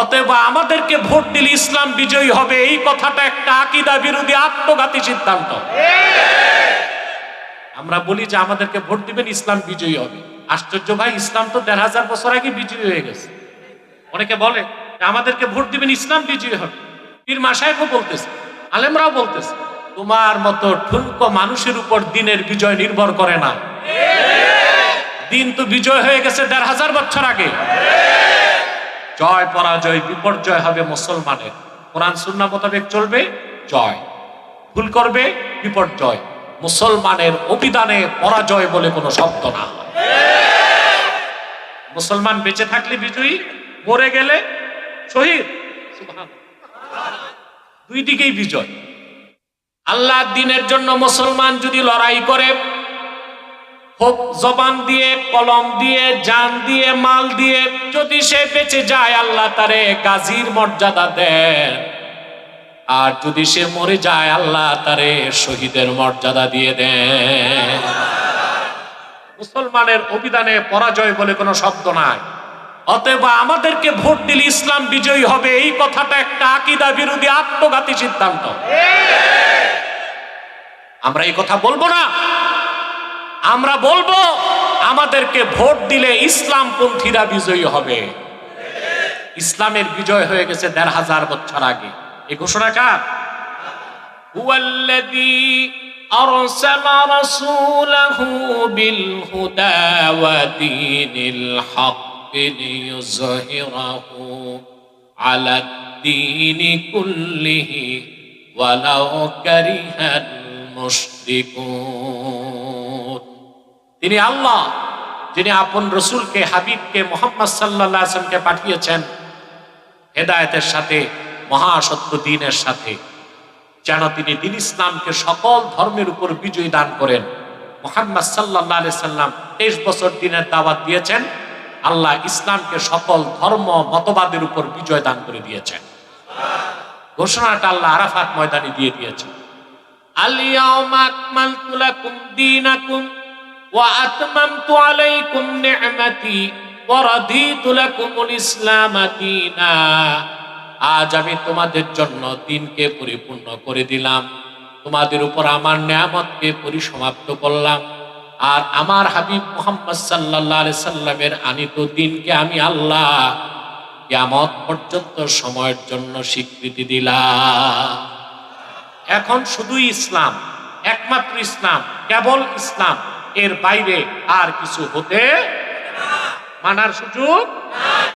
অতএব আমাদেরকে ভোট দিলে ইসলাম বিজয়ী হবে। এই কথাটা একটা আকিদা বিরোধী আত্মঘাতী সিদ্ধান্ত। আমরা বলি যে আমাদেরকে ভোট দিবেন, ইসলাম বিজয়ী হবে। আশ্চর্য ভাই, ইসলাম তো দেড় হাজার বছর আগে বিজয়ী হয়ে গেছে। অনেকে বলে আমাদেরকে ভোট দিবেন, ইসলাম বিজয়ী হবে। পীর মাসায়কও বলতেছে, আলেমরাও বলতেছে, তোমার মতো ঠুনকো মানুষের উপর দিনের বিজয় নির্ভর করে না। দিন তো বিজয় হয়ে গেছে দেড় হাজার বছর আগে। জয় পরাজয়, বিপর্যয় হবে মুসলমানের। কোরআন সুন্না মোতাবেক চলবে, জয়। ভুল করবে, বিপর্যয়। মুসলমানের অভিধানে পরাজয় বলে কোনো শব্দ না। মুসলমান বেঁচে থাকলে বিজয়ী, মরে গেলে শহীদ। দুই দিকেই বিজয়। আল্লাহ দিনের জন্য মুসলমান যদি লড়াই করে হোক জবান দিয়ে, কলম দিয়ে, জান দিয়ে, মাল দিয়ে, যদি সে বেঁচে যায়, আল্লাহ তারে গাজীর মর্যাদা দেন। আর যদি সে মরে যায়, আল্লাহ তারে শহীদের মর্যাদা দিয়ে দেন। মুসলমানের অভিধানে পরাজয় বলে কোনো শব্দ নাই। অতএব আমাদেরকে ভোট দিলে ইসলাম বিজয়ী হবে, এই কথাটা একটা আকিদা বিরোধী আত্মঘাতী সিদ্ধান্ত। আমরা এই কথা বলব না। আমরা বলব, আমাদেরকে ভোট দিলে ইসলাম পন্থীরা বিজয়ী হবে। ইসলামের বিজয় হয়ে গেছে দেড় হাজার বছর আগে। এই ঘোষণা কার? বিল হুদা ওয়া দীনিল হাক্কি লিইয়ুযহিরাহু আলা দ্দীনি কুল্লিহি ওয়ালাউ কারিহাল মুশরিকুন। তিনি আল্লাহ, যিনি আপন রসুলকে, হাবিবকে, মোহাম্মদ সাল্লাহ আসলামকে পাঠিয়েছেন হেদায়তের সাথে, মহাসত্য দিনের সাথে, যেন তিনি দিন ইসলামকে সকল ধর্মের উপর বিজয় দান করেন। মোহাম্মদ সাল্লাহ আলি সাল্লাম তেইশ বছর দিনের দাওয়াত দিয়েছেন, আল্লাহ ইসলামকে সকল ধর্ম, মতবাদের উপর বিজয় দান করে দিয়েছেন। ঘোষণাটা আল্লাহ আরাফাত ময়দানে দিয়ে দিয়েছেন। আলিয়া وأتممت عليكم نعمتي ورضيت لكم الإسلام دينا আজ আমি তোমাদের জন্য দিনকে পরিপূর্ণ করে দিলাম তোমাদের উপর আমার নিয়ামতকে পরিসমাপ্ত করলাম আর আমার হাবিব মোহাম্মদ সাল্লাহ সাল্লামের আনিত দিনকে আমি আল্লাহ কিয়ামত পর্যন্ত সময়ের জন্য স্বীকৃতি দিলাম এখন শুধুই ইসলাম একমাত্র ইসলাম কেবল ইসলাম এর বাইরে আর কিছু হতে মানার সুযোগ